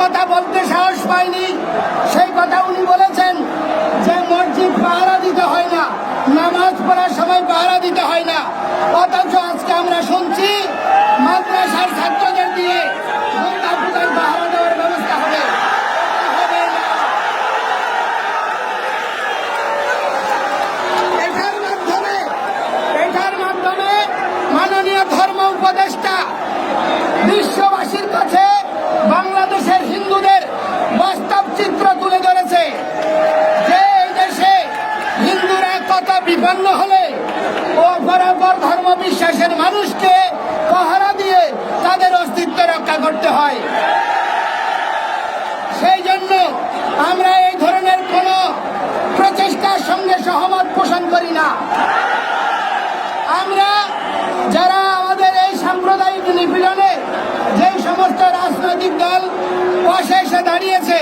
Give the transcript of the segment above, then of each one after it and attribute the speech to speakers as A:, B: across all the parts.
A: কথা বলতে সাহস পায়নি সেই কথা উনি বলেছেন যে মসজিদ পাহারা দিতে হয় না, নামাজ পড়ার সময় পাহারা দিতে হয় না। অথচ আজকে আমরা শুনছি মাদ্রাসার ছাত্রদের দিয়ে দুর্গা পূজার পাহারা দেওয়ার ব্যবস্থা হবে হবে না। এটার মাধ্যমে এটার মাধ্যমে মাননীয় ধর্ম উপদেষ্টা বিশ্ববাসীর কাছে বাংলাদেশের হিন্দুদের বাস্তব চিত্র তুলে ধরেছে যে এই দেশে হিন্দুরা কত বিপন্ন হলে ও বরাবর ধর্ম বিশ্বাসের মানুষকে পাহারা দিয়ে তাদের অস্তিত্ব রক্ষা করতে হয় সেই জন্য আমরা এই ধরনের কোন প্রচেষ্টার সঙ্গে সহমত পোষণ করি না আমরা যারা আমাদের এই সাম্প্রদায়িক নিপীড়নে যে সমস্ত রাজনৈতিক দল পাশে এসে দাঁড়িয়েছে,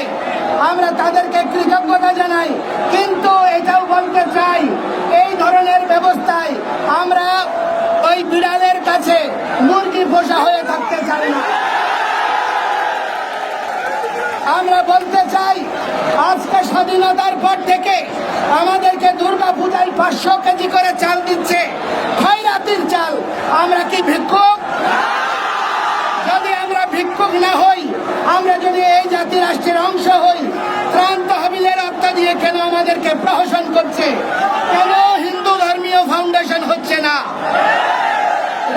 A: আমরা তাদেরকে কৃতজ্ঞতা জানাই। কিন্তু এটাও বলতে চাই, এই ধরনের ব্যবস্থায় আমরা ওই বিড়ালের কাছে মুরগি পোষা হয়ে থাকতে চাই না। আমরা বলতে চাই, আজকে স্বাধীনতার পর থেকে আমাদেরকে দুর্গা পূজায় পাঁচশো কেজি করে চাল দিচ্ছে। খয়রাতির চাল, আমরা কি ভিক্ষুক? যদি আমরা ভিক্ষুক না হই, আমরা যদি এই জাতি রাষ্ট্রের অংশ হই, ত্রাণ তহবিলের রক্ত দিয়ে কেন আমাদেরকে প্রহসন করছে? কেন হিন্দু ধর্মীয় ফাউন্ডেশন হচ্ছে না?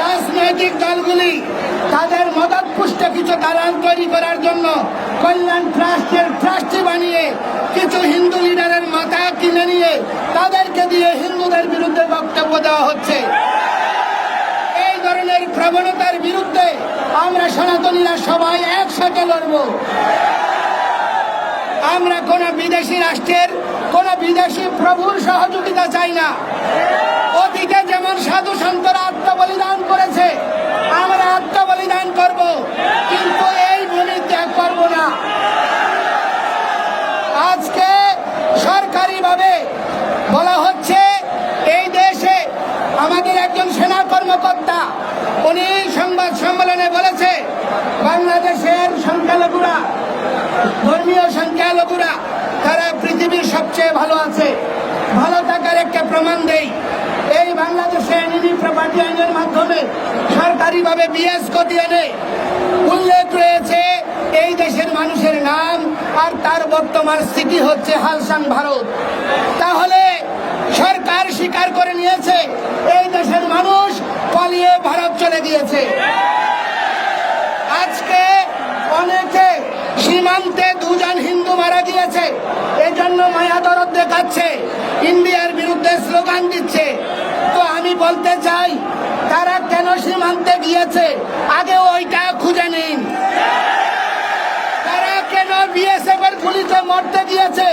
A: রাজনৈতিক দলগুলি তাদের মদত পুষ্ট কিছু দালান তৈরি করার জন্য কল্যাণ ট্রাস্টের ট্রাস্টি বানিয়ে কিছু হিন্দু লিডারের মাথা কিনে নিয়ে তাদেরকে দিয়ে হিন্দুদের বিরুদ্ধে বক্তব্য দেওয়া হচ্ছে। এই প্রবণতার বিরুদ্ধে আমরা সনাতনীরা সবাই একসাথে লড়ব। আমরা কোন বিদেশি রাষ্ট্রের, কোন বিদেশি প্রভুর সহযোগিতা চাই না অতীতে যেমন সাধু সন্তরা আত্মবলিদান করেছে আমরা আত্মবলিদান করব কিন্তু এই ভূমি ত্যাগ করব না আজকে সরকারিভাবে বলা হচ্ছে এই দেশে আমাদের একজন সেনা কর্মকর্তা উনি সংবাদ সম্মেলনে বলেছে, বাংলাদেশের সংখ্যালঘুরা, ধর্মীয় সংখ্যালঘুরা, তারা পৃথিবীর সবচেয়ে ভালো আছে। ভালো থাকার একটা প্রমাণ দেই। এই বাংলাদেশে এনিমি প্রপার্টি আইনের মাধ্যমে সরকারিভাবে বিএস কোটিয়ানে উল্লেখ রয়েছে। এই দেশের মানুষের নাম আর তার বর্তমান স্থিতি হচ্ছে হালসান ভারত। তাহলে সরকার স্বীকার করে নিয়েছে, এই দেশের মানুষ গিয়েছে আজকে অনেকে সীমান্তে দুজন হিন্দু মারা গিয়েছে। এজন্য মায়া দরদ দেখাচ্ছে। ইন্ডিয়ার বিরুদ্ধে স্লোগান দিচ্ছে। তো আমি বলতে চাই, তারা কেন সীমান্তে গিয়েছে? আগে ওইটা খুঁজে নিন। তারা কেন বিএসএফ এর গুলিতে মরতে গিয়েছে?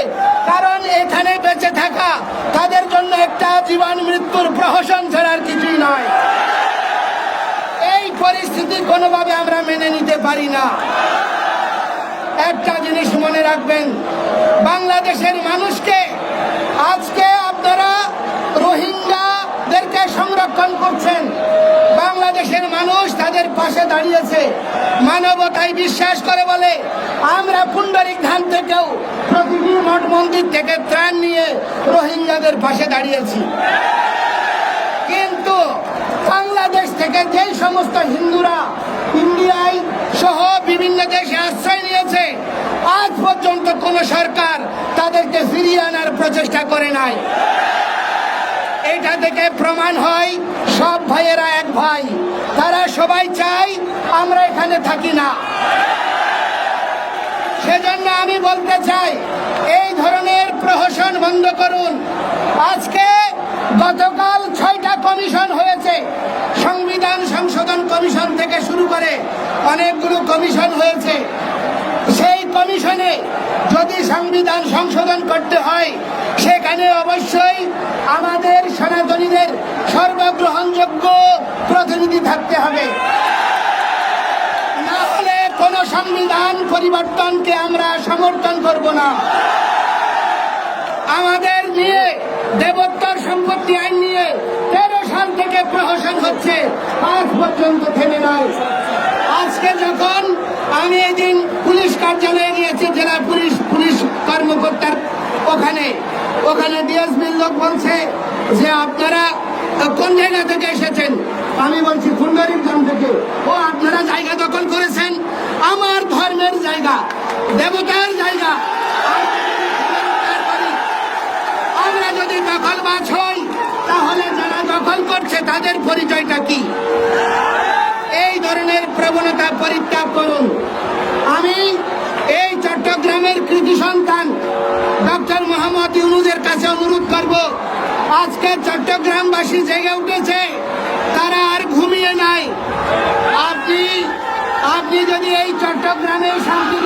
A: কারণ এখানে বেঁচে থাকা, তাদের জন্য একটা জীবন মৃত্যুর প্রহসন ছাড়ার কিছুই নয়। পরিস্থিতি কোনোভাবে আমরা মেনে নিতে পারি না। একটা জিনিস মনে রাখবেন, বাংলাদেশের মানুষকে আজকে আপনারা রোহিঙ্গাদেরকে সংরক্ষণ করছেন। বাংলাদেশের মানুষ তাদের পাশে দাঁড়িয়েছে। মানবতায় বিশ্বাস করে বলে, আমরা পুণ্ডরিক ধান থেকেও প্রতিটি মঠ মন্দির থেকে ত্রাণ নিয়ে রোহিঙ্গাদের পাশে দাঁড়িয়েছি। কিন্তু বাংলাদেশ থেকে যেই সমস্ত কোন সরকার তাদেরকে ফিরিয়ে আনার প্রচেষ্টা করে নাই। এটা থেকে প্রমাণ হয়, সব ভাইয়েরা এক ভাই। তারা সবাই চাই আমরা এখানে থাকি না। সেজন্য আমি বলতে চাই, এই ধরনের প্রহসন বন্ধ করুন। আজকে গতকাল ছয়টা কমিশন হয়েছে। সংবিধান সংশোধন কমিশন থেকে শুরু করে অনেকগুলো কমিশন হয়েছে। সেই সংবিধান সংশোধন করতে হয়, সেখানে অবশ্যই আমাদের সনাতনীদের সর্বগ্রহণযোগ্য প্রতিনিধি থাকতে হবে। না হলে কোন সংবিধান পরিবর্তনকে আমরা সমর্থন করব না। আমাদের নিয়ে দেবোত্তর সম্পত্তি আইন নিয়ে তেরো সাল থেকে প্রহসন হচ্ছে, আজ পর্যন্ত থেমে নয় আজকে যখন আমি এদিন পুলিশ কার্যালয়ে গিয়েছি, জেলা পুলিশ পুলিশ কর্মকর্তার ওখানে। ওখানে ডিএসপির লোক বলছে যে, আপনারা কোন জায়গা থেকে এসেছেন? আমি বলছি ফুলবাড়ির গ্রাম থেকে। ও, আপনারা জায়গা দখল করেছেন? আমার ধর্মের জায়গা, দেবতার জায়গা। আমরা যদি দখলবাজ হই, তাহলে যারা দখল করছে, তাদের পরিচয়টা কি? প্রবণতা পরিত্যাগ করুন। আমি এই চট্টগ্রামের কৃতি সন্তান ডক্টর মোহাম্মদ ইউনুদের কাছে অনুরোধ করব, আজকে চট্টগ্রামবাসী জেগে উঠেছে, তারা আর ঘুমিয়ে নাই। আপনি আপনি যদি এই চট্টগ্রামে শান্তি